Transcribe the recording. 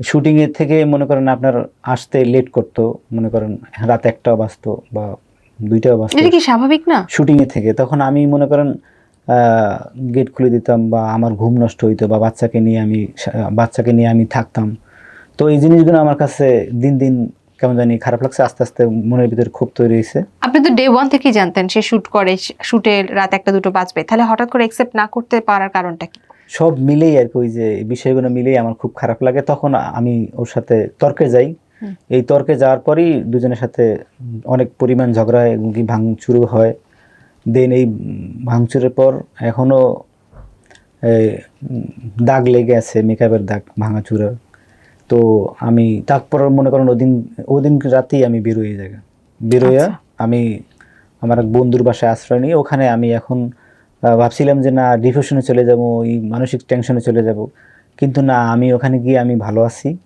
Shooting এর থেকে মনে করেন আপনার আসতে লেট করতো মনে করেন রাত একটাও বাজতো বা দুইটাও বাজতো। এটা কি স্বাভাবিক না? শুটিং এ থেকে। তখন আমি মনে করেন গেট খুলে দিতাম বা আমার ঘুম নষ্ট হইতো বা বাচ্চাকে নিয়ে আমি বাচ্চাকে নিয়ে আমি থাকতাম। তো এই জিনিসগুলো আমার কাছে দিন দিন কেমন জানি খারাপ লাগছে আস্তে আস্তে মনের ভিতরে খুব তৈরি হয়েছে। আপনি তো ডে ওয়ান থেকেই জানতেন সে শুট করে শুটে রাত একটা দুটো বাজবে। তাহলে হঠাৎ করে একসেপ্ট না করতে পারার কারণটা কি? সব মিলেই আর কি ওই যে বিষয়গুলো মিলেই আমার খুব খারাপ লাগে। তখন আমি ওর সাথে তর্কে যাই। এই তর্কে যাওয়ার পরই দুজনের সাথে অনেক পরিমাণ ঝগড়া এবং কি ভাঙচুরও হয়। দেন এই ভাঙচুরের পর এখনও এই, উম, দাগ লেগে আছে মেকআপের দাগ ভাঙাচুরার। তো আমি তারপর মনে করেন ওদিন ওদিন রাতেই আমি বেরোই যাই। বেরোয়া আচ্ছা। আমি আমার এক বন্ধুর বাসায় আশ্রয় নিই। ওখানে আমি এখন ভাবছিলাম যে, না ডিপ্রেশনে চলে যাব, এই মানসিক টেনশনে চলে যাব। কিন্তু না, আমি ওখানে গিয়ে আমি ভালো আছি।